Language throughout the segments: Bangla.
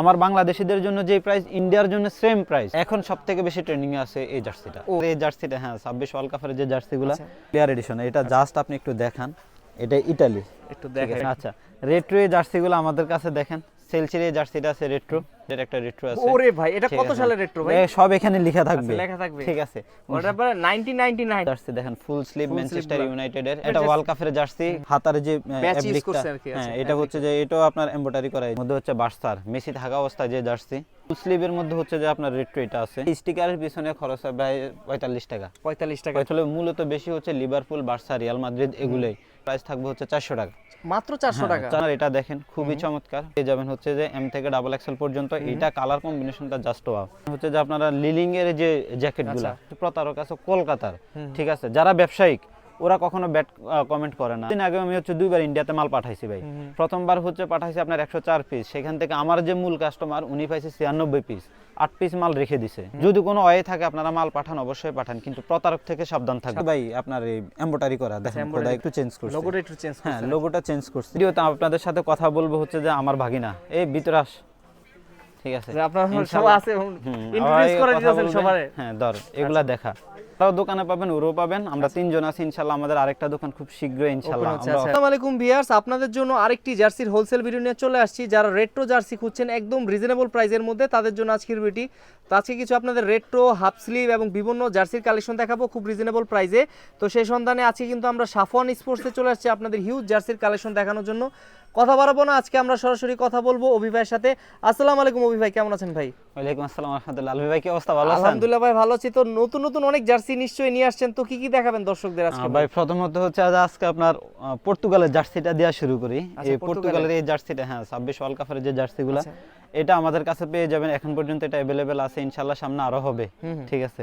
আমার বাংলাদেশিদের জন্য যে প্রাইস ইন্ডিয়ার জন্য সেম প্রাইস এখন সব থেকে বেশি ট্রেন্ডিং এ আছে এই জার্সিটা। ও। এই জার্সিটা হ্যাঁ ছাব্বিশ ওয়ার্ল্ড কাপের যে জার্সিগুলো আচ্ছা। প্লেয়ার এডিশন এটা জাস্ট আপনি একটু দেখান। এটা ইটালি একটু দেখেন। আচ্ছা। রেট্রো এই জার্সিগুলো আমাদের কাছে দেখেন। জার্সিটা আছে রেট্রো এর একটা রেট্রো আছে। ওরে ভাই এটা কত সালের রেট্রো ভাই? সব এখানে লেখা থাকবে। আচ্ছা, লেখা থাকবে। ঠিক আছে। ওটা পরে 1999 জার্সি দেখেন ফুল স্লিভ ম্যানচেস্টার ইউনাইটেড এর এটা এটা ওয়ার্ল্ড কাপের জার্সি। হাতার যে অ্যাপ্লিকটা হ্যাঁ আচ্ছা, এটা হচ্ছে যে এটাও আপনার এমব্রয়ডারি করা। মধ্যে হচ্ছে বার্সার। মেসি থাকা অবস্থায় যে জার্সি ফুল স্লিভের মধ্যে হচ্ছে যে আপনার রেট্রো এটা আছে। স্টিকারের পিছনে খরচ হয় প্রায় পঁয়তাল্লিশ টাকা। 45 টাকা। আসলে মূলত বেশি হচ্ছে লিভারপুল বার্সা রিয়াল মাদ্রিদ এগুলোই। প্রাইস থাকবে হচ্ছে চারশো টাকা। মাত্র 400 হ্যাঁ, টাকা? এটা দেখেন খুবই চমৎকার। পেয়ে যাবেন হচ্ছে যে এম থেকে ডাবল এক্সেল পর্যন্ত। এটা কালার কম্বিনেশনটা জাস্ট ওয়াও হচ্ছে যে আপনারা লিলিং এর যে জ্যাকেটগুলা প্রতারক আছে কলকাতার ঠিক আছে? যারা ব্যবসায়িক ওরা কখনো ব্যাড কমেন্ট করে না। দিন আগে আমি হচ্ছে দুইবার ইন্ডিয়াতে মাল পাঠাইছি ভাই। প্রথমবার হচ্ছে পাঠাইছি আপনার একশো চার পিস সেখান থেকে আমার যে মূল কাস্টমার উনি পাইছে ছিয়ানব্বই পিস আট পিস মাল রেখে দিছে। যদি কোনো অয়ে থাকে আপনারা মাল পাঠান অবশ্যই পাঠান। কিন্তু প্রতারক থেকে সাবধান থাকবে ভাই আপনার এই এমব্রয়ডারি করা দেখেন embroidery খোদা একটু চেঞ্জ করছে। লোগোটা একটু চেঞ্জ হ্যাঁ লোগোটা চেঞ্জ করছি। আপনাদের সাথে কথা বলব হচ্ছে যে আমার ভাগিনা। এই ভিতরে আস। ঠিক আছে। আপনার সব আছে ইন্ট্রোডিউস করে বলবে। সবারে। হ্যাঁ ধর এগুলা দেখা। তাও দোকানে পাবেন ওরও পাবেন। আমরা তিনজন আছি ইনশাল্লাহ আমাদের আরেকটা দোকান খুব শীঘ্রই ইনশাল্লাহ আসসালামু আলাইকুম ভিউয়ার্স আপনাদের জন্য আরেকটি জার্সির হোলসেল ভিডিও নিয়ে চলে আসছি যারা রেট্রো জার্সি খুঁজছেন একদম রিজনেবল প্রাইসের মধ্যে তাদের জন্য আজকের ভিডিও তো আজকে কিছু আপনাদের রেট্রো হাফ স্লিভ এবং বিভিন্ন জার্সির কালেকশন দেখাবো খুব রিজনেবল প্রাইসে তো সেই সন্ধানে আজকে কিন্তু আমরা সাফওয়ান স্পোর্টসে চলে আসছি আপনাদের হিউজ জার্সির কালেকশন দেখানোর জন্য। কথা বাড়াবো না আজকে আমরা সরাসরি কথা বলব অভি ভাইয়ের সাথে। আসসালামু আলাইকুম অভি ভাই কেমন আছেন ভাই? ওয়ালাইকুম আসসালাম রহমতুল্লাহ। আলভি ভাই কি অবস্থা? ভালো আছেন? আলহামদুলিল্লাহ ভাই ভালো আছি। তো নতুন নতুন অনেক জার্সি নিশ্চয়ই নিয়ে আসছেন। তো কি কি দেখাবেন দর্শকদের আজকে ভাই? প্রথমত হচ্ছে আজ আজকে আপনার পর্তুগালের জার্সিটা দেওয়া শুরু করি। আচ্ছা, এই পর্তুগালের। এই জার্সিটা হ্যাঁ ছাব্বিশ ওয়ার্ল্ড কাপের যে জার্সিগুলো আচ্ছা। এটা আমাদের কাছে পেয়ে যাবেন। এখন পর্যন্ত এটা অ্যাভেলেবেল আছে ইনশাল্লাহ সামনে আরও হবে। ঠিক আছে?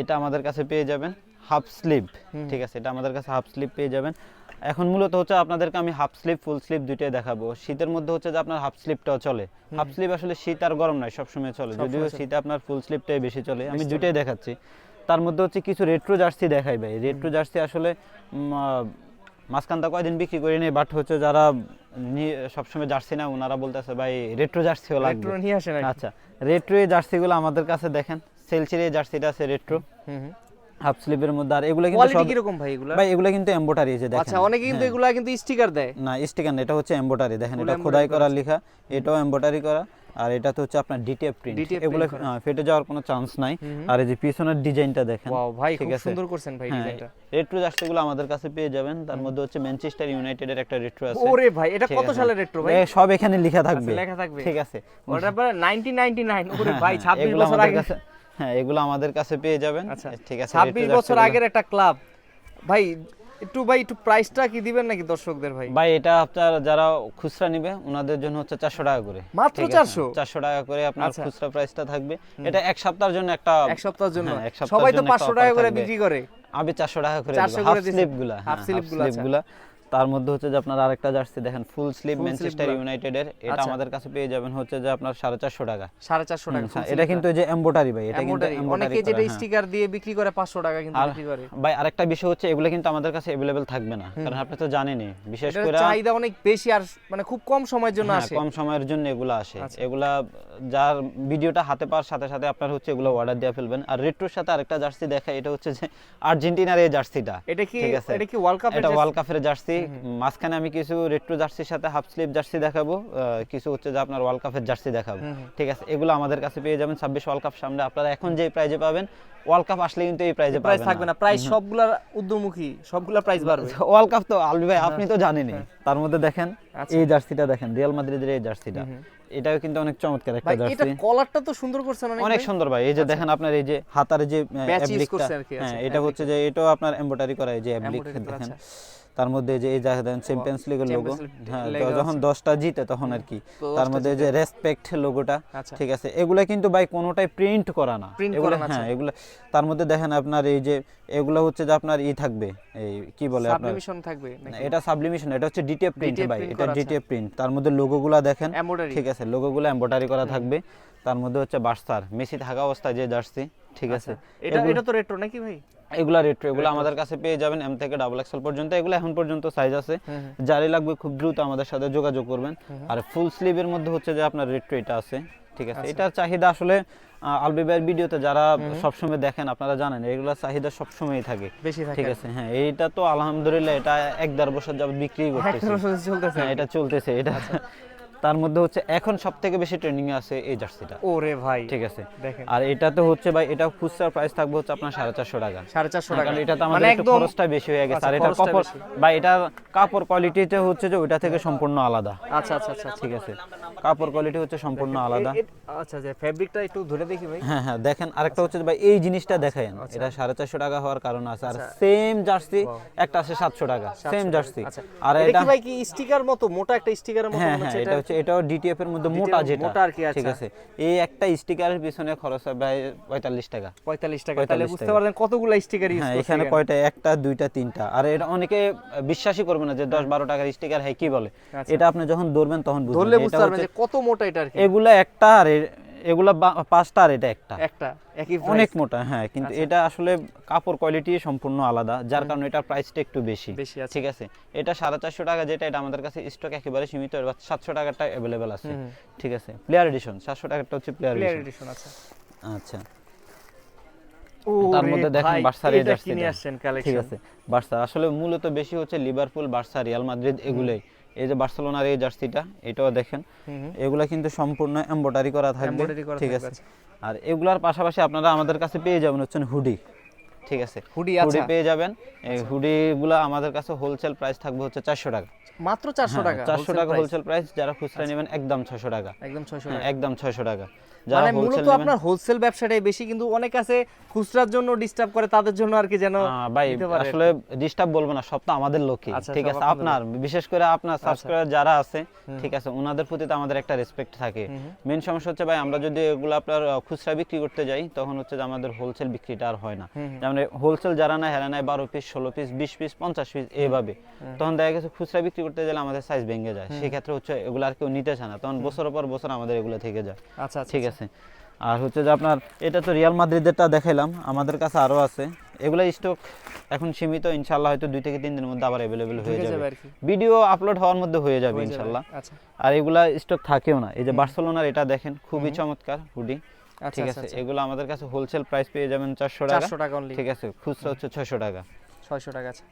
এটা আমাদের কাছে পেয়ে যাবেন হাফ স্লিভ। ঠিক আছে? এটা আমাদের কাছে হাফ স্লিভ পেয়ে যাবেন। এখন মূলত হচ্ছে আপনাদেরকে আমি হাফ স্লিপ ফুল স্লিপ দুইটাই দেখাবো। শীতের মধ্যে হচ্ছে যে আপনার হাফ স্লিপটাও চলে। হাফ স্লিপ আসলে শীত আর গরম নাই সবসময় চলে। যদিও শীতে আপনার ফুল স্লিভটাই বেশি চলে। আমি দুইটাই দেখাচ্ছি। তার মধ্যে হচ্ছে কিছু রেট্রো জার্সি দেখাই ভাই। রেট্রো জার্সি আসলে মাঝখানটা কয়দিন বিক্রি করি নেই বাট হচ্ছে যারা নিয়ে সবসময় জার্সি না ওনারা বলতেছে ভাই রেট্রো জার্সিও লাগবে। নিয়ে আসেন আচ্ছা। রেট্রো এই জার্সিগুলো আমাদের কাছে দেখেন। সেলসির এই জার্সিটা আছে রেট্রো হুম। হাফ স্লিভের মধ্যে আর এগুলো কিন্তু কোয়ালিটি সব কীরকম ভাই এগুলা? ভাই এগুলো কিন্তু এমব্রয়ডারি যে দেখেন। আচ্ছা অনেকে কিন্তু এগুলা কিন্তু স্টিকার দেয়। না স্টিকার না এটা হচ্ছে এমব্রয়ডারি দেখেন এটা খোদাই করা লেখা এটাও এমব্রয়ডারি করা আর এটা তো হচ্ছে আপনার ডিটিএফ প্রিন্ট এগুলো ফেটে যাওয়ার কোনো চান্স নাই। আর এই যে পিছনের ডিজাইনটা দেখেন ওয়াও ভাই খুব সুন্দর করছেন ভাই হ্যাঁ ডিজাইনটা। রেট্রো জার্সিগুলো আমাদের কাছে পেয়ে যাবেন। তার মধ্যে হচ্ছে ম্যানচেস্টার ইউনাইটেডের একটা রেট্রো আছে। ওরে ভাই এটা কত সালের রেট্রো ভাই? সব এখানে লেখা থাকবে। লেখা থাকবে। ঠিক আছে। ওটা পরে 1999 ওরে হ্যাঁ, ভাই হ্যাঁ, 26 বছর আগে। হ্যাঁ এগুলো আমাদের কাছে পেয়ে যাবেন। আচ্ছা ঠিক আছে 26 বছর আগের একটা ক্লাব। ভাই একটু ভাই একটু প্রাইসটা কি দিবেন নাকি দর্শকদের ভাই? ভাই এটা আপনার যারা খুচরা নিবে ওনাদের জন্য হচ্ছে চারশো টাকা করে। মাত্র 400? চারশো? টাকা করে আপনার আচ্ছা। খুচরা প্রাইসটা থাকবে। এটা এক সপ্তাহের জন্য একটা এক সপ্তাহের জন্য? হ্যাঁ, সবাই তো জন্য 500 টাকা করে বিক্রি করে। আমি চারশো টাকা করে 400 হাফ। স্লিভগুলা Half sleeve আচ্ছা। গুলা। তার মধ্যে হচ্ছে যে আপনার আরেকটা জার্সি দেখেন ফুল স্লিভ ম্যানচেস্টার ইউনাইটেড এর এটা আচ্ছা। আমাদের কাছে পেয়ে যাবেন হচ্ছে যে আপনার সাড়ে চারশো টাকা। সাড়ে চারশো টাকা হ্যাঁ, এটা কিন্তু এই যে এমব্রয়ডারি ভাই এটা কিন্তু অনেকে যেটা স্টিকার দিয়ে বিক্রি করে 500 টাকা কিন্তু বিক্রি করে। ভাই আরেকটা বিষয় হচ্ছে এগুলো কিন্তু আমাদের কাছে অ্যাভেলেবেল থাকবে না কারণ আপনি তো জানেনই বিশেষ করে চাহিদা অনেক বেশি আর মানে খুব কম সময়ের জন্য হ্যাঁ, আসে। কম সময়ের জন্য এগুলো আসে। আচ্ছা। এগুলা যার ভিডিওটা হাতে পাওয়ার সাথে সাথে আপনার হচ্ছে এগুলো অর্ডার দিয়ে ফেলবেন। আর রেট্রোর সাথে আরেকটা জার্সি দেখা এটা হচ্ছে যে আর্জেন্টিনার এই জার্সিটা এটা কি এটা কি ওয়ার্ল্ড কাপের এটা ওয়ার্ল্ড কাপের জার্সি। মাঝখানে আমি কিছু রেট্রো জার্সির সাথে হাফ স্লিভ জার্সি দেখাবো কিছু হচ্ছে যে আপনার ওয়ার্ল্ড কাপের জার্সি দেখাবো। ঠিক আছে এগুলো আমাদের কাছে পেয়ে যাবেন ছাব্বিশ ওয়ার্ল্ড কাপ সামনে। আপনারা এখন যে প্রাইজে পাবেন ওয়ার্ল্ড কাপ আসলে কিন্তু এই প্রাইজে প্রাইস থাকবে না। প্রাইস সবগুলার উদ্যমুখী সবগুলা প্রাইস বাড়বে। ওয়ার্ল্ড কাপ তো আলবি ভাই আপনি তো জানেনই। তার মধ্যে দেখেন আচ্ছা। এই জার্সিটা দেখেন রিয়াল মাদ্রিদের এই জার্সিটা এটাও কিন্তু অনেক চমৎকার একটা ভাই এটা জার্সি কলারটা তো সুন্দর করছেন অনেক অনেক সুন্দর ভাই। এই যে দেখেন আপনার এই যে হাতার যে অ্যাপ্লিকটা কি, হ্যাঁ আচ্ছা, এটা হচ্ছে যে এটাও আপনার এমব্রয়ডারি করা এই যে অ্যাপ্লিক দেখেন। আচ্ছা। তার মধ্যে যে এই দেখেন চ্যাম্পিয়ন্স লিগের লোগো হ্যাঁ যখন। দশটা জিতে তখন আর কি। তার মধ্যে যে রেসপেক্ট লোগোটা আচ্ছা। ঠিক আছে। এগুলা কিন্তু ভাই কোনোটাই প্রিন্ট করা না। এগুলো হ্যাঁ আচ্ছা। এগুলো তার মধ্যে দেখেন আপনার এই যে এগুলো হচ্ছে যে আপনার ই থাকবে। এই কি বলে আপনার? সাবলিমিশন থাকবে না, এটা সাবলিমিশন এটা হচ্ছে ডিটিএফ প্রিন্ট ভাই। এটা ডিটিএফ প্রিন্ট তার মধ্যে লোগোগুলা দেখেন। ঠিক আছে লোগোগুলো এমব্রয়ডারি করা থাকবে। তার মধ্যে হচ্ছে বার্সার মেসি থাকা অবস্থায় যে জার্সি ঠিক আছে। এটা এটা তো রেট্রো নাকি ভাই? এগুলা রেট্রো এগুলো আমাদের কাছে পেয়ে যাবেন এম থেকে ডাবল এক্সেল পর্যন্ত। এগুলো এখন পর্যন্ত সাইজ আছে। যারই লাগবে খুব দ্রুত আমাদের সাথে যোগাযোগ করবেন। আর ফুল স্লিভের মধ্যে হচ্ছে যে আপনার রেট্রো এটা আছে। ঠিক আছে? আচ্ছা। এটার চাহিদা আসলে আলবি ভাইয়ের ভিডিওতে যারা সবসময় দেখেন আপনারা জানেন এগুলোর চাহিদা সবসময়ই থাকে। ঠিক আছে? হ্যাঁ এইটা তো আলহামদুলিল্লাহ এটা এক দেড় বছর যাবত বিক্রি করতেছে। হ্যাঁ এটা চলতেছে। এটা আচ্ছা। তার মধ্যে হচ্ছে এখন সব থেকে বেশি ট্রেন্ডিং এ আছে এই জার্সিটা। ওরে ভাই ঠিক আছে? দেখেন। আর এটাতে হচ্ছে ভাই এটা খুচরা প্রাইস থাকবে হচ্ছে আপনার সাড়ে চারশো টাকা। সাড়ে চারশো হ্যাঁ, টাকা। কারণ এটাতে মানে আমাদের একটু খরচটা বেশি হয়ে গেছে। আচ্ছা, আর এটা কাপড়। বা এটা কাপড় কোয়ালিটিটা হচ্ছে যে ওইটা থেকে সম্পূর্ণ আলাদা। আচ্ছা আচ্ছা আচ্ছা ঠিক আছে? কাপড় কোয়ালিটি হচ্ছে সম্পূর্ণ আলাদা। আচ্ছা যে ফেব্রিকটা একটু ধরে দেখি ভাই। হ্যাঁ হ্যাঁ দেখেন আরেকটা হচ্ছে ভাই এই জিনিসটা দেখেন এটা সাড়ে চারশো টাকা হওয়ার কারণ আছে। আর সেম জার্সি একটা আছে সাতশো টাকা। সেম জার্সি আচ্ছা। আর এটা এটা কি ভাই কি স্টিকার মতো মোটা একটা স্টিকারের মতো হ্যাঁ হ্যাঁ হচ্ছে এটা? হচ্ছে এটাও ডিটিএফ এর মধ্যে মোটা যেটা। মোটা আর কি, ঠিক আচ্ছা। আছে। এই একটা স্টিকারের পিছনে খরচ হয় ভাই পঁয়তাল্লিশ টাকা। পঁয়তাল্লিশ টাকা তাহলে বুঝতে পারলেন কতগুলো স্টিকার ইউজ হ্যাঁ এখানে কয়টা? একটা দুইটা তিনটা। আর এটা অনেকে বিশ্বাসই করবে না যে 10 12 টাকার স্টিকার হ্যাঁ কি বলে? আচ্ছা। এটা আপনি যখন ধরবেন তখন বুঝবেন এটা বুঝতে পারবেন হচ্ছে- যে কত মোটা এটা আর কি। এগুলা একটা আর এগুলা পাঁচটা আর এটা একটা। একটা একই অনেক মোটা হ্যাঁ কিন্তু আচ্ছা। এটা আসলে কাপড় কোয়ালিটি সম্পূর্ণ আলাদা যার কারণে এটার প্রাইসটা একটু বেশি। বেশি আছে। ঠিক আছে? এটা সাড়ে চারশো টাকা যেটা এটা আমাদের কাছে স্টক একেবারে সীমিত এবার সাতশো টাকারটা অ্যাভেলেবেল আছে। ঠিক আছে? প্লেয়ার এডিশন সাতশো টাকারটা হচ্ছে প্লেয়ার এডিশন আছে আচ্ছা। তার মধ্যে দেখেন কিনে আসছেন ঠিক আছে? বার্সা আসলে মূলত বেশি হচ্ছে লিভারপুল বার্সা রিয়াল মাদ্রিদ এগুলোই। এই যে বার্সেলোনার এই জার্সিটা এটাও দেখেন। এগুলা কিন্তু সম্পূর্ণ এমব্রয়ডারি করা থাকবে। ঠিক আছে। আর এগুলার পাশাপাশি আপনারা আমাদের কাছে পেয়ে যাবেন হচ্ছেন হুডি। ঠিক আছে? হুডি হুডি আচ্ছা। পেয়ে যাবেন। এই হুডি গুলা আমাদের কাছে হোলসেল প্রাইস থাকবে হচ্ছে চারশো টাকা। মাত্র চারশো টাকা হ্যাঁ, চারশো wholesale টাকা হোলসেল প্রাইস যারা খুচরা নেবেন একদম ছশো টাকা। একদম ছয়শো হ্যাঁ, টাকা। একদম ছয়শো টাকা। মানে মূলত আপনার হোলসেল ব্যবসাটাই বেশি কিন্তু অনেক আছে খুচরার জন্য ডিস্টার্ব করে তাদের জন্য আর কি যেন ভাই। আসলে ডিস্টার্ব বলব না সব তো আমাদের লোকই আচ্ছা, ঠিক আছে? আপনার বিশেষ করে আপনার সাবস্ক্রাইবার যারা আছে ঠিক আছে ওনাদের প্রতি তো আমাদের একটা রেসপেক্ট থাকে। মেন সমস্যা হচ্ছে ভাই আমরা যদি এগুলো আপনার খুচরা বিক্রি করতে যাই তখন হচ্ছে যে আমাদের হোলসেল বিক্রিটা আর হয় না। যেমন হোলসেল যারা নেয় হেরা নেয় বারো পিস ষোলো পিস বিশ পিস পঞ্চাশ পিস এইভাবে তখন দেখা গেছে খুচরা বিক্রি করতে গেলে আমাদের সাইজ ভেঙে যায়। সেক্ষেত্রে হচ্ছে এগুলো আর কেউ নিতে চায় না। তখন বছরের পর বছর আমাদের এগুলো থেকে যায়। আচ্ছা আচ্ছা। ঠিক আছে। আর হচ্ছে যে আপনার এটা তো রিয়াল মাদ্রিদেরটা দেখাইলাম আমাদের কাছে আরও আছে। এগুলো স্টক এখন সীমিত ইনশাল্লাহ হয়তো দুই থেকে তিন দিনের মধ্যে আবার অ্যাভেলেবেল হয়ে যাবে। ভিডিও আপলোড হওয়ার মধ্যে হয়ে যাবে ইনশাল্লাহ আচ্ছা। আর এগুলা স্টক থাকেও না। এই যে বার্সেলোনার এটা দেখেন খুবই চমৎকার হুডি আচ্ছা, ঠিক আচ্ছা, আছে এগুলো আমাদের কাছে হোলসেল প্রাইস পেয়ে যাবেন চারশো টাকা। টাকা ঠিক আছে খুচরা হচ্ছে ছয়শো টাকা। ছয়শো টাকা আছে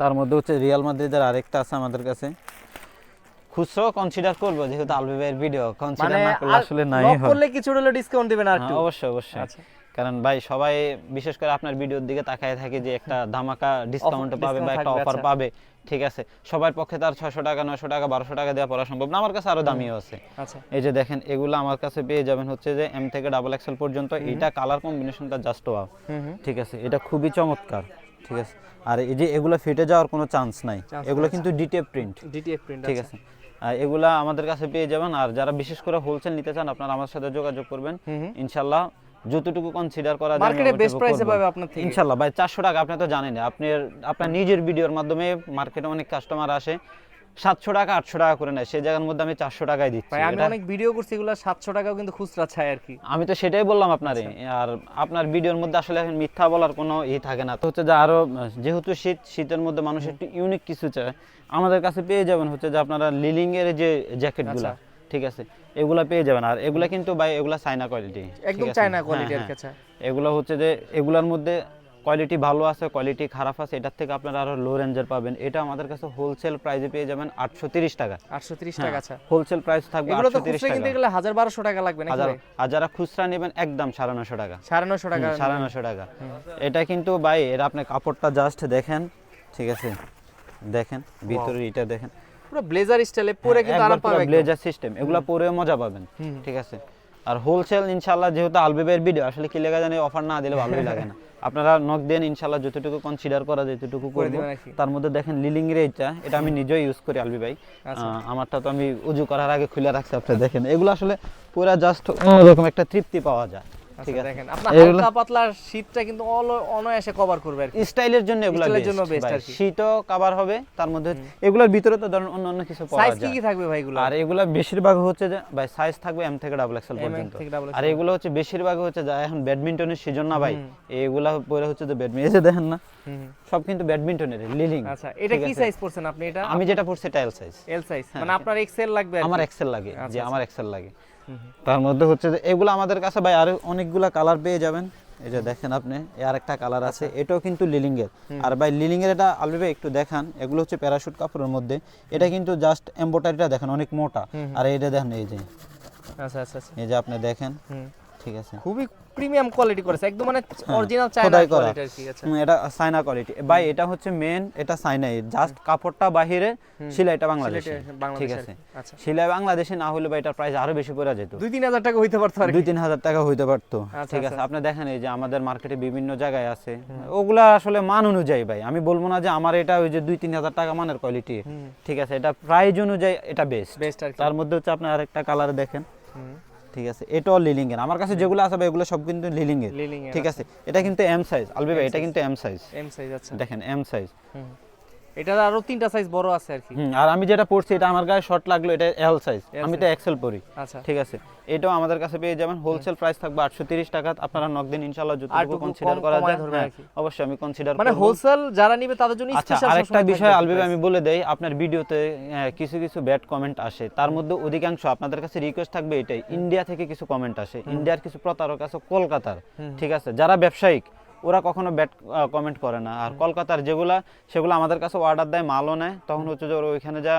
তার মধ্যে হচ্ছে রিয়াল মাদ্রিদের আরেকটা আছে আমাদের কাছে। খুচরাও কনসিডার করব যেহেতু আলবি ভাইয়ের ভিডিও কনসিডার মানে না করলে আসলে নাই হয়। করলে কিছু হলে ডিসকাউন্ট দিবেন আর হ্যাঁ, অবশ্যই অবশ্যই। আচ্ছা। কারণ ভাই সবাই বিশেষ করে আপনার ভিডিওর দিকে তাকায় থাকে যে একটা ধামাকা ডিসকাউন্ট পাবে বা একটা অফার আচ্ছা। পাবে ঠিক আছে? সবার পক্ষে তার ছয়শো টাকা নয়শো টাকা বারোশো টাকা দেওয়া পড়া সম্ভব না আমার কাছে আরও দামিও আছে। আচ্ছা। এই যে দেখেন এগুলো আমার কাছে পেয়ে যাবেন হচ্ছে যে এম থেকে ডাবল এক্সেল পর্যন্ত এটা কালার কম্বিনেশনটা জাস্ট ওয়াও ঠিক আছে? এটা খুবই চমৎকার ঠিক আছে? আর এই যে এগুলো ফেটে যাওয়ার কোনো চান্স নাই। এগুলো কিন্তু ডিটেপ প্রিন্ট ডিটিএফ প্রিন্ট ঠিক আছে? এগুলা আমাদের কাছে পেয়ে যাবেন। আর যারা বিশেষ করে হোলসেল নিতে চান আপনারা আমার সাথে যোগাযোগ করবেন। ইনশাল্লাহ যতটুকু কনসিডার করা যায় মার্কেটে বেস্ট প্রাইসে পাবে আপনার থেকে। ইনশাআল্লাহ ভাই চারশো টাকা আপনি তো জানেন আপনি আপনার নিজের ভিডিওর মাধ্যমে মার্কেটে অনেক কাস্টমার আসে। সাতশো টাকা আটশো টাকা করে নেয়। সেই জায়গার মধ্যে আমি চারশো টাকায় দিচ্ছি। আমি অনেক ভিডিও করছি এগুলো সাতশো টাকাও কিন্তু খুচরা চাই আর কি। আমি তো সেটাই বললাম আপনারে আর আপনার ভিডিওর মধ্যে আসলে এখন মিথ্যা বলার কোনো ই থাকে না। তো হচ্ছে যে আরও যেহেতু শীত শীতের মধ্যে মানুষ একটু ইউনিক কিছু চায় আমাদের কাছে পেয়ে যাবেন হচ্ছে যে আপনারা লিলিং এর যে জ্যাকেটগুলা ঠিক আছে? এগুলা পেয়ে যাবেন। আর এগুলা কিন্তু ভাই এগুলা চাইনা কোয়ালিটি একদম চায়না কোয়ালিটি আর কি আচ্ছা। এগুলো হচ্ছে যে এগুলার মধ্যে কোয়ালিটি ভালো আছে কোয়ালিটি খারাপ আছে এটার থেকে আপনারা আরও লো রেঞ্জের পাবেন। এটা আমাদের কাছে হোলসেল প্রাইসে পেয়ে যাবেন আটশো তিরিশ টাকা। আটশো তিরিশ টাকা আচ্ছা। হোলসেল প্রাইস থাকবে এগুলো তো খুচরা কিনতে গেলে হাজার বারোশো টাকা লাগবে নাকি হাজার? আর যারা খুচরা নেবেন একদম সাড়ে নশো টাকা। সাড়ে নশো টাকা সাড়ে নশো টাকা। এটা কিন্তু ভাই এর আপনি কাপড়টা জাস্ট দেখেন ঠিক আছে? দেখেন ভিতরে এটা দেখেন। পুরো ব্লেজার স্টাইলে পরে কিন্তু আরাম পাবে একদম। ব্লেজার সিস্টেম এগুলা পরে মজা পাবেন ঠিক আছে? আর হোলসেল ইনশাল্লাহ যেহেতু আলবেবের ভিডিও আসলে কি লেখা জানি অফার না দিলে ভালোই লাগে না। আপনারা নক দেন ইনশাল্লাহ যতটুকু কনসিডার করা যায় যতটুকু করব। দিবেন তার মধ্যে দেখেন লিলিং রে এটা এটা আমি নিজেই ইউজ করি আলবি ভাই। আচ্ছা। আমারটা তো আমি উজু করার আগে খুলে রাখছি আপনি দেখেন। এগুলো আসলে পুরা জাস্ট অন্যরকম একটা তৃপ্তি পাওয়া যায়। ঠিক আচ্ছা, আছে। দেখেন আপনার হালকা পাতলা শীতটা কিন্তু অল- অনায়াসে কভার করবে আর স্টাইলের জন্য এগুলো স্টাইলের জন্য বেস্ট আর শীতও কভার হবে তার মধ্যে এগুলোর ভিতরে তো ধরুন অন্য অন্য কিছু পাওয়া সাইজ কি কি থাকবে ভাই এগুলো আর এগুলা বেশিরভাগ হচ্ছে যে ভাই সাইজ থাকবে এম থেকে ডাবল এক্সেল পর্যন্ত। আর এগুলো হচ্ছে বেশিরভাগ হচ্ছে যা এখন ব্যাডমিন্টনের সিজন না ভাই। এগুলা পরে হচ্ছে যে ব্যাডমিন্টন দেখেন না। সব কিন্তু ব্যাডমিন্টনের লিলিং আচ্ছা এটা কি সাইজ পড়ছেন আপনি এটা? আমি যেটা পড়ছি এটা এল সাইজ এল সাইজ মানে আপনার এক্সেল লাগবে? আমার এক্সেল লাগে আচ্ছা, যে। আমার এক্সেল লাগে। তার মধ্যে হচ্ছে যে এগুলো আমাদের কাছে ভাই আরও অনেকগুলা কালার পেয়ে যাবেন। এই যে দেখেন আপনি আর একটা কালার আছে। আচ্ছা। এটাও কিন্তু লিলিং এর আর ভাই লিলিং এর এটা আলবে একটু দেখান এগুলো হচ্ছে প্যারাশুট কাপড়ের মধ্যে। এটা কিন্তু জাস্ট এমব্রয়ডারিটা দেখেন অনেক মোটা। আর এটা দেখেন এই যে। আচ্ছা আচ্ছা আচ্ছা। এই যে আপনি দেখেন। ঠিক আছে। খুবই প্রিমিয়াম কোয়ালিটি করেছে একদম মানে অরিজিনাল চায়না কোয়ালিটি আর কি আচ্ছা। এটা চায়না কোয়ালিটি ভাই এটা হচ্ছে মেন এটা চায়নাই জাস্ট কাপড়টা বাহিরে সেলাইটা বাংলাদেশে। বাংলাদেশ ঠিক আছে। আচ্ছা। সেলাই বাংলাদেশে না হলে ভাই এটার প্রাইস আরও বেশি পড়ে যেত। দুই তিন হাজার টাকা হইতে পারতো আর দুই কি তিন হাজার টাকা হইতে পারতো। আচ্ছা, ঠিক আছে আচ্ছা। আপনি দেখেন এই যে আমাদের মার্কেটে বিভিন্ন জায়গায় আছে। ওগুলা আসলে মান অনুযায়ী ভাই আমি বলব না যে আমার এটা ওই যে দুই তিন হাজার টাকা মানের কোয়ালিটি ঠিক আছে এটা প্রাইস অনুযায়ী এটা বেস্ট তার মধ্যে হচ্ছে আপনি আরেকটা কালার দেখেন। ঠিক আছে এটাও লিলিং এর আমার কাছে যেগুলো আছে এগুলো সব কিন্তু লিলিং এর ঠিক আছে। এটা কিন্তু এম সাইজ আলবি ভাই এটা কিন্তু এম সাইজ এম সাইজ আচ্ছা। দেখেন এম সাইজ। এটার আরও তিনটা সাইজ বড় আছে আর কি। আর আমি যেটা পড়ছি এটা আমার গায়ে শর্ট লাগল এটা এল সাইজ আমি তো এক্সেল পরি। আচ্ছা। ঠিক আছে। এটাও আমাদের কাছে পেয়ে যাবেন। হোলসেল প্রাইস থাকবে আটশো তিরিশ টাকা। আপনারা নক দিন ইনশাল্লাহ যতটুকু আরেকটু কনসিডার করা যায়। হ্যাঁ, অবশ্যই আমি কনসিডার মানে হোলসেল যারা নিবে তাদের জন্য আচ্ছা স্পেশাল আরেকটা বিষয় আলবিব আমি বলে দেই আপনার ভিডিওতে কিছু কিছু ব্যাড কমেন্ট আসে। তার মধ্যে অধিকাংশ আপনাদের কাছে রিকোয়েস্ট থাকবে এটাই। ইন্ডিয়া থেকে কিছু কমেন্ট আসে। ইন্ডিয়ার কিছু প্রতারক আছে কলকাতার। ঠিক আছে? যারা ব্যবসায়িক ওরা কখনো ব্যাড কমেন্ট করে না। আর কলকাতার যেগুলা সেগুলো আমাদের কাছে অর্ডার দেয় মালও নেয়। তখন হচ্ছে যে ওরা ওইখানে যা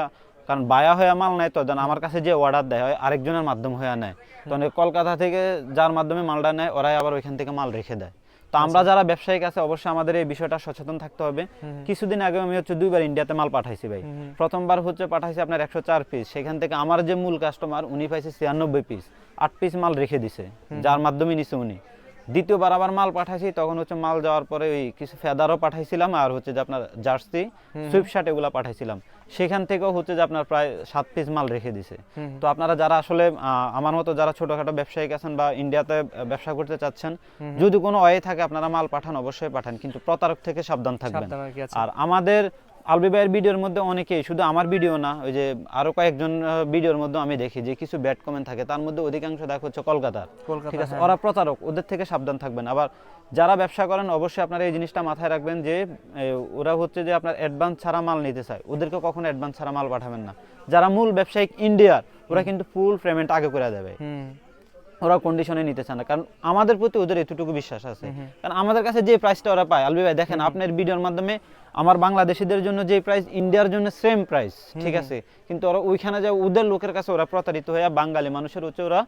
কারণ বায়া হয়ে মাল নেয় তো যেন আমার কাছে যে অর্ডার দেয় হয় আরেকজনের মাধ্যম হয়ে নেয়। তখন কলকাতা থেকে যার মাধ্যমে মালটা নেয় ওরাই আবার ওইখান থেকে মাল রেখে দেয়। তো আমরা যারা ব্যবসায়িক আছে অবশ্যই আমাদের এই বিষয়টা সচেতন থাকতে হবে। কিছুদিন আগে আমি হচ্ছে দুইবার ইন্ডিয়াতে মাল পাঠাইছি ভাই। প্রথমবার হচ্ছে পাঠাইছি আপনার একশো চার পিস সেখান থেকে আমার যে মূল কাস্টমার উনি পাইছে ছিয়ানব্বই পিস আট পিস মাল রেখে দিছে। যার মাধ্যমে নিছে উনি। দ্বিতীয়বার আবার মাল পাঠাইছি তখন হচ্ছে মাল যাওয়ার পরে ওই কিছু ফেদারও পাঠাইছিলাম আর হচ্ছে যে আপনার জার্সি সুইপ শার্ট এগুলো পাঠাইছিলাম। সেখান থেকেও হচ্ছে যে আপনার প্রায় সাত পিস মাল রেখে দিছে। তো আপনারা যারা আসলে আমার মতো যারা ছোটখাটো ব্যবসায়িক আছেন বা ইন্ডিয়াতে ব্যবসা করতে চাচ্ছেন যদি কোনো ওয়ে থাকে আপনারা মাল পাঠান অবশ্যই পাঠান কিন্তু প্রতারক থেকে সাবধান থাকবেন। আর আমাদের আলবি ভাইয়ের ভিডিওর মধ্যে অনেকেই শুধু আমার ভিডিও না ওই যে আরও কয়েকজন ভিডিওর মধ্যে আমি দেখি যে কিছু ব্যাড কমেন্ট থাকে। তার মধ্যে অধিকাংশ দেখা হচ্ছে কলকাতার। ঠিক আছে? হ্যাঁ। ওরা প্রতারক ওদের থেকে সাবধান থাকবেন। আবার যারা ব্যবসা করেন অবশ্যই আপনারা এই জিনিসটা মাথায় রাখবেন যে ওরা হচ্ছে যে আপনার অ্যাডভান্স ছাড়া মাল নিতে চায়। ওদেরকে কখনো অ্যাডভান্স ছাড়া মাল পাঠাবেন না। যারা মূল ব্যবসায়িক ইন্ডিয়ার ওরা কিন্তু ফুল পেমেন্ট আগে করে দেবে। ওরা কন্ডিশনে নিতে চায় না। কারণ আমাদের প্রতি ওদের এতটুকু বিশ্বাস আছে। কারণ আমাদের কাছে যে প্রাইসটা ওরা পায় আলবি ভাই দেখেন আপনার ভিডিওর মাধ্যমে আমার বাংলাদেশিদের জন্য যে প্রাইস ইন্ডিয়ার জন্য সেম প্রাইস ঠিক আছে? কিন্তু ওরা ওইখানে যে ওদের লোকের কাছে ওরা প্রতারিত হয়ে বাঙালি মানুষের হচ্ছে ওরা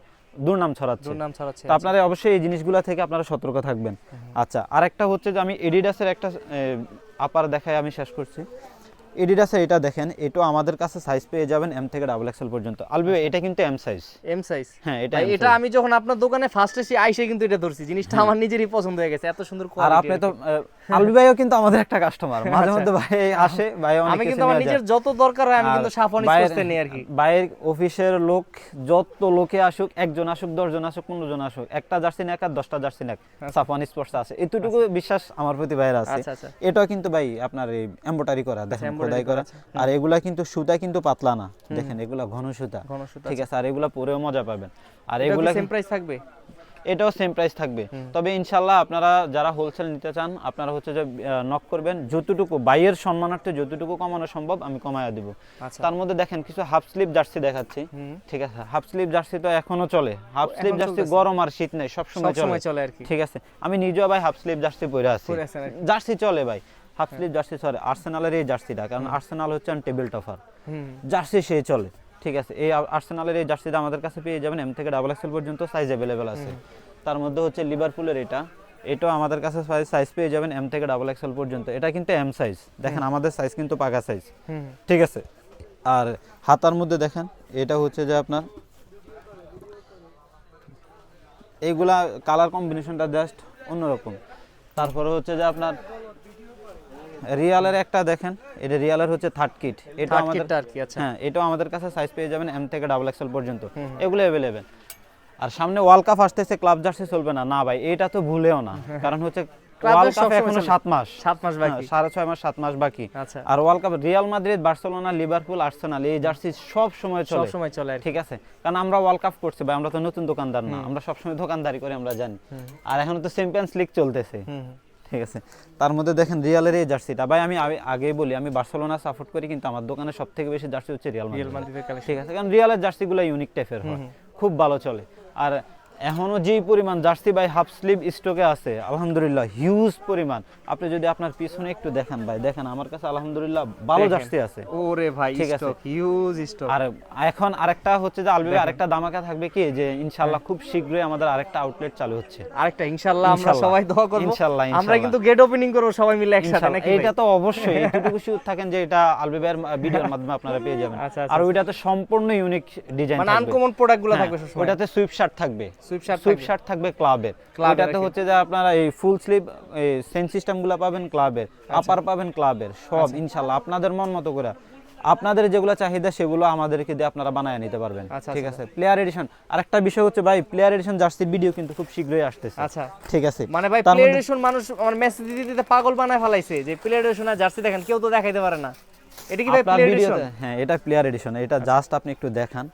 দুর্নাম ছড়াচ্ছে। দুর্নাম ছড়াচ্ছে তো আপনারা অবশ্যই এই জিনিসগুলো থেকে আপনারা সতর্ক থাকবেন। আচ্ছা আরেকটা হচ্ছে যে আমি এডিডাসের একটা আপার দেখায় আমি শেষ করছি। এডিডাসের এটা দেখেন এটাও আমাদের কাছে সাইজ পেয়ে যাবেন এম থেকে ডাবল এক্সেল পর্যন্ত। আলবি এটা কিন্তু এম সাইজ এম সাইজ হ্যাঁ এটা এটা আমি যখন আপনার দোকানে ফার্স্ট এসে আইসে কিন্তু এটা ধরছি। জিনিসটা আমার নিজেরই পছন্দ হয়ে গেছে এত সুন্দর আর আপনি তো আলবি ভাইও কিন্তু আমাদের একটা কাস্টমার মাঝে আচ্ছা। মধ্যে ভাই আসে ভাই অনেক আমি কিন্তু আমার নিজের যত দরকার হয় আমি কিন্তু সাফন করতে নেই আর কি। বাইরের অফিসের লোক যত লোকে আসুক একজন আসুক দশজন আসুক পনেরো জন আসুক একটা জার্সি নেক আর দশটা জার্সি নেক সাফওয়ান স্পোর্টস আছে। এতটুকু বিশ্বাস আমার প্রতি ভাইয়ের আছে। আচ্ছা, আচ্ছা। এটাও কিন্তু ভাই আপনার এই এমব্রয়ডারি করা দেখেন। খোদাই করা। আর এগুলা কিন্তু সুতা কিন্তু পাতলা না। দেখেন এগুলা ঘন সুতা। ঠিক আছে। আর এগুলা পরেও মজা পাবেন। আর এগুলা সেম প্রাইস থাকবে? এটাও সেম প্রাইস থাকবে। তবে ইনশাল্লাহ আপনারা যারা হোলসেল নিতে চান আপনারা হচ্ছে যে নক করবেন। যতটুকু বাইয়ের সম্মানার্থে যতটুকু কমানো সম্ভব আমি কমায়া দিব। আচ্ছা। তার মধ্যে দেখেন কিছু হাফ স্লিপ জার্সি দেখাচ্ছি। ঠিক আছে হাফ স্লিপ জার্সি তো এখনও চলে। হাফ স্লিভ জার্সি গরম আর শীত নেই সব সময় চলে। চলে আর কি। ঠিক আছে আমি নিজেও ভাই হাফ স্লিপ জার্সি পরে আছি। জার্সি চলে ভাই। হাফ স্লিভ জার্সি চলে আর্সেনালের এই জার্সিটা কারণ আর্সেনাল হচ্ছে টেবিল টফার জার্সি সে চলে ঠিক আছে? এই আর্সেনালের এই জার্সিটা আমাদের কাছে পেয়ে যাবেন এম থেকে ডাবল এক্সেল পর্যন্ত সাইজ অ্যাভেলেবেল আছে। তার মধ্যে হচ্ছে লিভারপুলের এটা এটাও আমাদের কাছে সাইজ পেয়ে যাবেন এম থেকে ডাবল এক্সেল পর্যন্ত। এটা কিন্তু এম সাইজ দেখেন আমাদের সাইজ কিন্তু পাকা সাইজ হুম। ঠিক আছে? আর হাতার মধ্যে দেখেন এটা হচ্ছে যে আপনার এইগুলা কালার কম্বিনেশনটা জাস্ট অন্যরকম। তারপরে হচ্ছে যে আপনার রিয়ালের একটা দেখেন এটা রিয়ালের হচ্ছে থার্ড কিট এটা আমাদের আচ্ছা। হ্যাঁ এটাও আমাদের কাছে সাইজ পেয়ে যাবেন এম থেকে ডাবল এক্সেল পর্যন্ত। এগুলো অ্যাভেলেবেল আর সামনে ওয়ার্ল্ড কাপ আসতেছে ক্লাব জার্সি চলবে না। না ভাই এটা তো ভুলেও না। কারণ হচ্ছে ওয়ার্ল্ড কাপ এখনও চলবে। মাস। সাত মাস হ্যাঁ, বাকি সাড়ে ছয় মাস সাত মাস বাকি। আর world cup Real Madrid Barcelona Liverpool Arsenal এই জার্সি সব সময় সব চলে সময় চলে ঠিক আছে? কারণ আমরা ওয়ার্ল্ড কাপ করছি ভাই আমরা তো নতুন দোকানদার না। আমরা সবসময় দোকানদারি করে আমরা জানি। আর এখন তো চ্যাম্পিয়ন্স লিগ চলতেছে। ঠিক আছে? তার মধ্যে দেখেন রিয়ালের এই জার্সিটা। ভাই আমি আগে- আগেই বলি আমি বার্সেলোনা সাপোর্ট করি কিন্তু আমার দোকানে সব থেকে বেশি জার্সি হচ্ছে রিয়াল রিয়াল মাদ্রিদের ঠিক আছে? কারণ রিয়ালের জার্সিগুলো ইউনিক টাইপের হয়। খুব ভালো চলে। আর এখনও যেই পরিমাণ জার্সি ভাই হাফ স্লিভ স্টকে আছে আলহামদুলিল্লাহ হিউজ পরিমাণ। আপনি যদি আপনার পিছনে একটু দেখেন ভাই দেখেন আমার কাছে আলহামদুলিল্লাহ ভালো জার্সি আছে। ওরে ভাই ঠিক আছে। হিউজ স্টক আর এখন আরেকটা হচ্ছে যে আলবিবে আরেকটা দামাকা থাকবে কি যে ইনশাআল্লাহ খুব শীঘ্রই আমাদের আরেকটা আউটলেট চালু হচ্ছে। আরেকটা ইনশাআল্লাহ আমরা সবাই দোয়া করব। ইনশাআল্লাহ, আমরা কিন্তু গেট ওপেনিং করব সবাই মিলে একসাথে নাকি? এইটা তো অবশ্যই এটুকু শিওর থাকেন যে এটা আলবিবের ভিডিওর মাধ্যমে আপনারা পেয়ে যাবেন। আচ্ছা, আচ্ছা, আর ওইটাতে সম্পূর্ণ ইউনিক ডিজাইন মানে আনকমন প্রোডাক্টগুলো হ্যাঁ, থাকবে সবসময়। ওটাতে সুইপ শার্ট থাকবে। সুইপ শার্ট থাকবে? ক্লাবের আর কি। হচ্ছে যে আপনারা এই ফুল স্লিভ সেন সিস্টেমগুলো পাবেন ক্লাবের আচ্ছা। আপার পাবেন ক্লাবের সব ইনশাআল্লাহ। আপনাদের মন মতো করে। আপনাদের যেগুলো চাহিদা সেগুলো আমাদেরকে দিয়ে আপনারা বানায় নিতে পারবেন। আচ্ছা, ঠিক আচ্ছা। আছে? প্লেয়ার এডিশন আরেকটা বিষয় হচ্ছে ভাই প্লেয়ার এডিশন জার্সির ভিডিও কিন্তু খুব শীঘ্রই আসতেছে। আচ্ছা। ঠিক আছে? মানে ভাই মধ্যে- প্লেয়ারেশন মানুষ আমার মেসেজ দিতে দিতে পাগল বানায় ফেলাইছে যে প্লেয়ারেশন আর জার্সি দেখেন কেউ তো দেখাইতে পারে না। এটা কি ভাই প্লেয়ারেশন ভিডিওতে হ্যাঁ এটা প্লেয়ার এডিশন এটা জাস্ট আপনি একটু দেখান।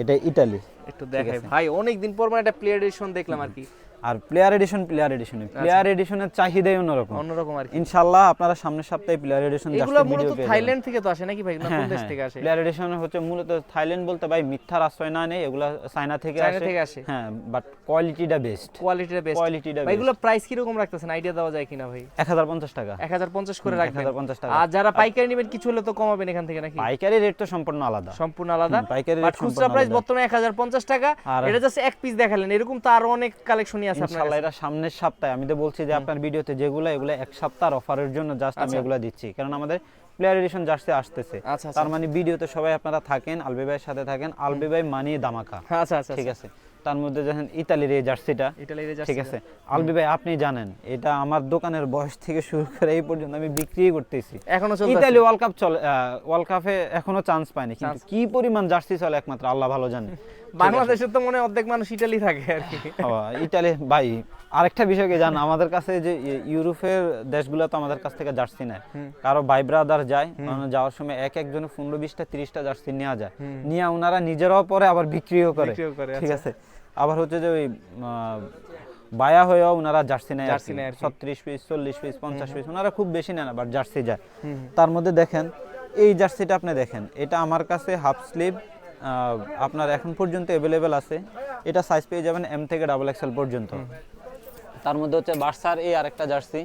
এটা ইতালি। একটু দেখাই। ভাই অনেক দিন পর মানে একটা এডিশন দেখলাম আর কি। আর player edition player edition player এডিশনের চাহিদাই অন্যরকম। অন্যরকম আর ইনশাআল্লাহ আপনারা সামনের সপ্তাহে প্লেয়ার এডিশন এগুলো মূলত থাইল্যান্ড থেকে তো আসে নাকি ভাই? না হ্যাঁ কোন দেশ থেকে আসে? প্লেয়ার এডিশন হচ্ছে মূলত থাইল্যান্ড বলতে ভাই মিথ্যার আশ্রয় না নেই এগুলা চায়না থেকে চায়না আসে। থেকে আসে। হ্যাঁ বাট কোয়ালিটিটা বেস্ট কোয়ালিটিটা বেস্ট কোয়ালিটিটা ভাই এগুলো প্রাইস কি রকম রাখতেছেন? আইডিয়া দেওয়া যায় কিনা ভাই? এক হাজার পঞ্চাশ টাকা। 1050 করে রাখবেন। 1050 টাকা। আর যারা পাইকারি নেবেন কিছু হলে তো কমাবেন এখান থেকে নাকি? পাইকারি রেট তো সম্পূর্ণ আলাদা। সম্পূর্ণ আলাদা। পাইকারি rate খুচরা প্রাইস বর্তমানে 1050 টাকা। এটা জাস্ট এক পিস দেখালেন। এরকম তো আরও অনেক কালেকশনই আছে ইনশাআল্লাহ এটা সামনের সপ্তাহে। আমি তো বলছি যে আপনার ভিডিওতে যেগুলো এগুলো এক সপ্তাহ অফারের জন্য জাস্ট আমি আচ্ছা। এগুলো দিচ্ছি। কারণ আমাদের প্লেয়ার এডিশন জাস্টে আসতেছে। আচ্ছা আচ্ছা। তার মানে ভিডিওতে সবাই আপনারা থাকেন আলবে ভাইয়ের সাথে থাকেন আলবে ভাই মানিয়ে দামাকা আচ্ছা আচ্ছা ঠিক আছে? তার মধ্যে দেখেন ইতালির এই জার্সিটা। ইটালির এই ঠিক আছে? আলবি ভাই আপনি জানেন এটা আমার দোকানের বয়স থেকে শুরু করে এই পর্যন্ত আমি বিক্রি করতেছি। এখনও চলছে ইতালি ওয়ার্ল্ড কাপ চলে ওয়ার্ল্ড কাপে এখনও চান্স পায়নি কিন্তু কি পরিমাণ জার্সি চলে একমাত্র আল্লাহ ভালো জানে। বাংলাদেশের তো মনে অর্ধেক মানুষ ইটালি থাকে আর কি। ও, ইতালি ভাই আরেকটা বিষয় কি জান আমাদের কাছে যে ইউরোপের দেশগুলো তো আমাদের কাছ থেকে জার্সি নেয়। কারও ভাই ব্রাদার যায় মানে যাওয়ার সময় এক একজনে পনেরো বিশটা তিরিশটা জার্সি নেওয়া যায়। নিয়ে ওনারা নিজেরাও পরে আবার বিক্রিও করে, ঠিক আছে? আবার হচ্ছে যে ওই বায়া হয়েও ওনারা জার্সি নেয় জার্সি নেয়। ছত্রিশ পিস চল্লিশ পিস পঞ্চাশ পিস ওনারা খুব বেশি নেয় না বাট জার্সি যায়। তার মধ্যে দেখেন এই জার্সিটা আপনি দেখেন এটা আমার কাছে হাফ স্লিভ আপনার এখন পর্যন্ত অ্যাভেলেবেল আছে। এটা সাইজ পেয়ে যাবেন এম থেকে ডাবল এক্সেল পর্যন্ত। তার মধ্যে হচ্ছে বার্সার এই আরেকটা জার্সি।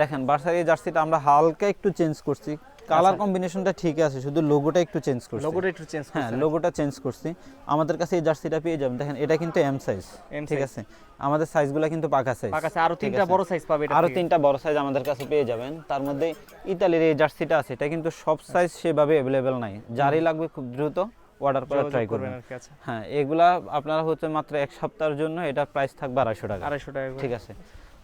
দেখেন বার্সার এই জার্সিটা আমরা হালকা একটু চেঞ্জ করছি। কালার কম্বিনেশনটা ঠিক আছে শুধু লোগোটা একটু চেঞ্জ করছি। লোগোটা একটু চেঞ্জ হ্যাঁ লোগোটা চেঞ্জ করছি। আমাদের কাছে এই জার্সিটা পেয়ে যাবেন। দেখেন এটা কিন্তু এম সাইজ ঠিক আছে? আমাদের সাইজগুলো কিন্তু পাকা সাইজ পাকা আছে আরও তিনটা বড় সাইজ পাবে এটা আরও তিনটা বড় সাইজ আমাদের কাছে পেয়ে যাবেন। তার মধ্যে ইতালির এই জার্সিটা আছে এটা কিন্তু সব সাইজ সেভাবে অ্যাভেলেবেল নাই। যারই লাগবে খুব দ্রুত অর্ডার করে ট্রাই করবেন আচ্ছা। হ্যাঁ এগুলা আপনারা হচ্ছে মাত্র এক সপ্তাহের জন্য এটা প্রাইস থাকবে আড়াইশো টাকা। আড়াইশো টাকা ঠিক আছে?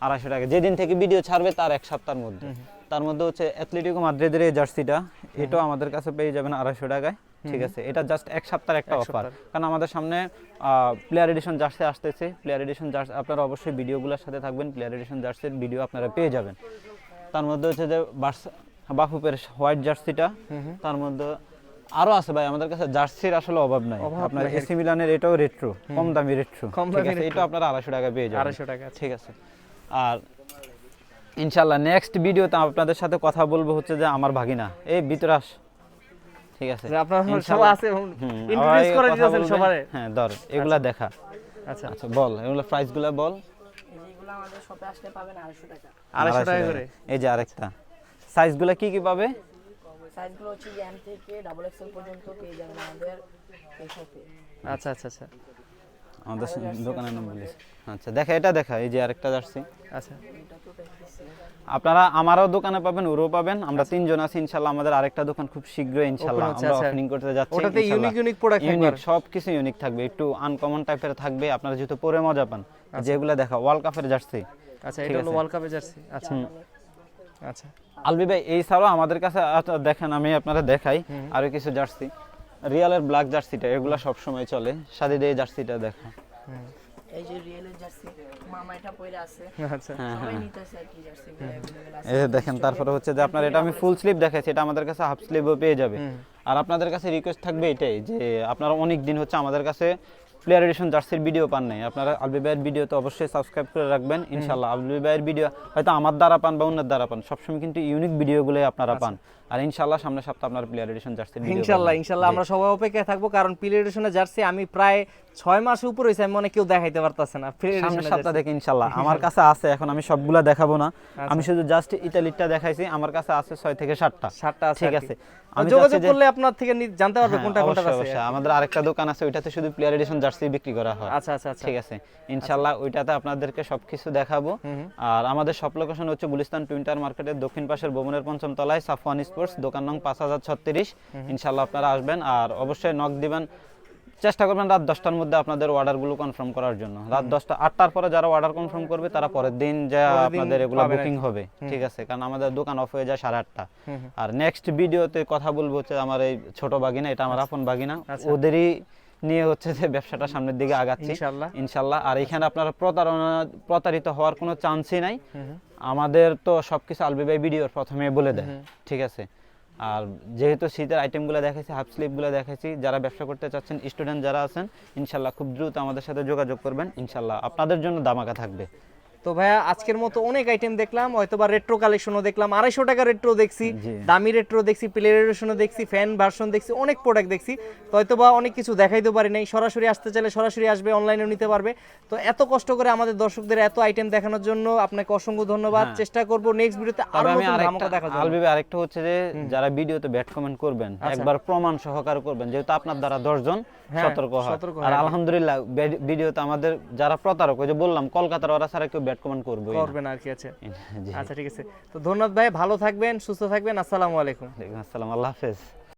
আড়াইশো টাকা। যেদিন থেকে ভিডিও ছাড়বে তার এক সপ্তাহের মধ্যে। তার মধ্যে হচ্ছে অ্যাথলেটিকো মাদ্রিদের এই জার্সিটা এটাও আমাদের কাছে পেয়ে যাবেন আড়াইশো টাকায়। ঠিক আছে? এটা জাস্ট এক সপ্তাহের একটা অফার কারণ আমাদের সামনে প্লেয়ার এডিশন জার্সি আসতেছে। প্লেয়ার এডিশন জার্সি আপনারা অবশ্যই ভিডিওগুলোর সাথে থাকবেন। প্লেয়ার এডিশন জার্সির ভিডিও আপনারা পেয়ে যাবেন। তার মধ্যে হচ্ছে যে বাফুপের হোয়াইট জার্সিটা তার মধ্যে আরও আছে ভাই। আমাদের কাছে জার্সির আসলে অভাব নাই। আপনার এসি মিলানের এটাও রেট্রো কম দামি রেট্রো ঠিক আছে? এটা আপনারা আড়াইশো টাকা পেয়ে যাবেন। আড়াইশো টাকা ঠিক আছে। আর ইনশাল্লাহ নেক্সট ভিডিওতে আপনাদের সাথে কথা বলব হচ্ছে যে আমার ভাগিনা। এই বিতরাস ঠিক আছে? যে আপনার সব আছে ইন্ট্রোডিউস করে বলবে। সবারে। হ্যাঁ ধর এগুলা দেখা। আচ্ছা। আচ্ছা বল এগুলো প্রাইসগুলো বল। যেগুলো আমাদের শপে আসলে পাবেন টাকা। টাকা করে? এই যে আরেকটা। সাইজগুলো কি কি পাবে? সাইজগুলো হচ্ছে এম থেকে ডাবল এক্সেল পর্যন্ত পেয়ে যাবেন আমাদের এই শপে আচ্ছা আচ্ছা আচ্ছা। আমাদের দোকানের নাম আচ্ছা দেখা এটা দেখা এই যে আরেকটা জার্সি। আচ্ছা। আপনারা আমারও দোকানে পাবেন ওরও পাবেন আমরা তিনজন আছি আমাদের আরেকটা দোকান খুব শীঘ্রই আমরা আচ্ছা। ওপেনিং করতে যাচ্ছি ওটাতে থাকবে ইউনিক সব কিছু ইউনিক থাকবে একটু আনকমন টাইপের থাকবে আপনারা যেহেতু পরে মজা পান। আচ্ছা। যেগুলো দেখা ওয়ার্ল্ড কাপের জার্সি। আচ্ছা এটা হলো ওয়ার্ল্ড কাপের জার্সি আচ্ছা। আচ্ছা। আলবি ভাই এই ছাড়াও আমাদের কাছে আচ্ছা, দেখেন আমি আপনারা দেখাই আরও কিছু জার্সি। রিয়ালের ব্ল্যাক জার্সিটা এগুলো সব সময় চলে। সাদিদের এই জার্সিটা দেখা। এই যে রিয়েলের জার্সি মামা এটা পরে আছে। আচ্ছা। সবাই নিতেছে আর কি জার্সি এই যে দেখেন তারপরে হচ্ছে যে আপনার এটা আমি ফুল স্লিভ দেখাইছি এটা আমাদের কাছে হাফ স্লিভও পেয়ে যাবে। আর আপনাদের কাছে রিকোয়েস্ট থাকবে এটাই যে আপনারা অনেক দিন হচ্ছে আমাদের কাছে প্লেয়ার এডিশন জার্সির ভিডিও পান নাই। আপনারা আলবি ভাইয়ের ভিডিও তো অবশ্যই সাবস্ক্রাইব করে রাখবেন। ইনশাল্লাহ আলবি ভাইয়ের ভিডিও হয়তো আমার দ্বারা পান বা অন্যের দ্বারা পান সবসময় কিন্তু ইউনিক ভিডিওগুলোই আপনারা পান। আর ইনশাল্লাহ সামনের সপ্তাহে আপনার প্লেয়ার এডিশন ভিডিও ইনশাল্লাহ ইনশাল্লাহ আমরা সবাই অপেক্ষায় থাকব কারণ পিলে এডিশনের জার্সি আমি প্রায় ছয় মাস উপর হয়েছে আমি মনে কেউ দেখাইতে পারতেছে না এডিশনের সপ্তাহ থেকে ইনশাল্লাহ আমার কাছে আছে এখন আমি সবগুলা দেখাবো না। আমি শুধু জাস্ট ইতালিটা দেখাইছি আমার কাছে আছে ছয় থেকে সাতটা। সাতটা আছে ঠিক আছে। আমি যোগাযোগ করলে আপনার থেকে জানতে পারবে হ্যাঁ, কোনটা কোনটা আছে। আমাদের আরেকটা দোকান আছে ওইটাতে শুধু প্লেয়ার এডিশন জার্সি বিক্রি করা হয়। আচ্ছা আচ্ছা আচ্ছা। ঠিক আছে। ইনশাল্লাহ ওইটাতে আপনাদেরকে সবকিছু দেখাবো। আর আমাদের সব লোকেশন হচ্ছে গুলিস্তান টুইন্টার মার্কেটের দক্ষিণ পাশের ভবনের পঞ্চম তলায় সাফওয়ান স্পোর্টস দোকান নং পাঁচ হাজার ছত্রিশ। ইনশাল্লাহ আপনারা আসবেন আর অবশ্যই নক দিবেন। চেষ্টা করবেন রাত দশটার মধ্যে আপনাদের অর্ডারগুলো কনফার্ম করার জন্য। রাত দশটা আটটার পরে যারা অর্ডার কনফার্ম করবে তারা পরের দিন যা আপনাদের এগুলো বুকিং হবে। ঠিক আছে? কারণ আমাদের দোকান অফ হয়ে যায় সাড়ে আটটা। আর নেক্সট ভিডিওতে কথা বলব হচ্ছে আমার এই ছোট বাগিনা এটা আমার আপন বাগিনা। আচ্ছা। ওদেরই নিয়ে হচ্ছে যে ব্যবসাটা সামনের দিকে আগাচ্ছি। ইনশাল্লাহ। আর এখানে আপনারা প্রতারণা প্রতারিত হওয়ার কোনো চান্সই নাই। আমাদের তো সবকিছু আলবি ভাই ভিডিওর প্রথমে বলে দেয় ঠিক আছে? আর যেহেতু শীতের আইটেমগুলো দেখেছি হাফ স্লিপগুলো দেখেছি যারা ব্যবসা করতে চাচ্ছেন স্টুডেন্ট যারা আছেন ইনশাল্লাহ খুব দ্রুত আমাদের সাথে যোগাযোগ করবেন। ইনশাল্লাহ আপনাদের জন্য দামাকা থাকবে। তো ভাইয়া আজকের মতো অনেক আইটেম দেখলাম হয়তো বা রেট্রো কালেকশনও দেখলাম আড়াইশো টাকা রেট্রো দেখছি দামি রেট্রো দেখছি প্লেয়ার এডিশনও দেখছি ফ্যান ভার্সন দেখছি অনেক প্রোডাক্ট দেখছি তো হয়তো বা অনেক কিছু দেখাইতে পারি নাই সরাসরি আসতে চাইলে সরাসরি আসবে অনলাইনেও নিতে পারবে তো এত কষ্ট করে আমাদের দর্শকদের এত আইটেম দেখানোর জন্য আপনাকে অসংখ্য ধন্যবাদ চেষ্টা করব নেক্সট ভিডিওতে আরও নতুন আরেকটা ধামাকা জন্য। আলবিবে আরেকটা হচ্ছে যে যারা ভিডিওতে ব্যাট কমেন্ট করবেন একবার প্রমাণ সহকারে করবেন যেহেতু আপনার দ্বারা দশজন হ্যাঁ, সতর্ক হয়। সতর্ক আর আলহামদুলিল্লাহ ভিডিওতে আমাদের যারা প্রতারক ওই যে বললাম কলকাতার ওরা ছাড়া কেউ ব্যাট কমেন্ট করবে করবেন আর কি আছে। আচ্ছা ঠিক আছে। তো ধন্যবাদ ভাই ভালো থাকবেন সুস্থ থাকবেন আসসালামু আলাইকুম। আসসালাম আল্লাহ হাফেজ।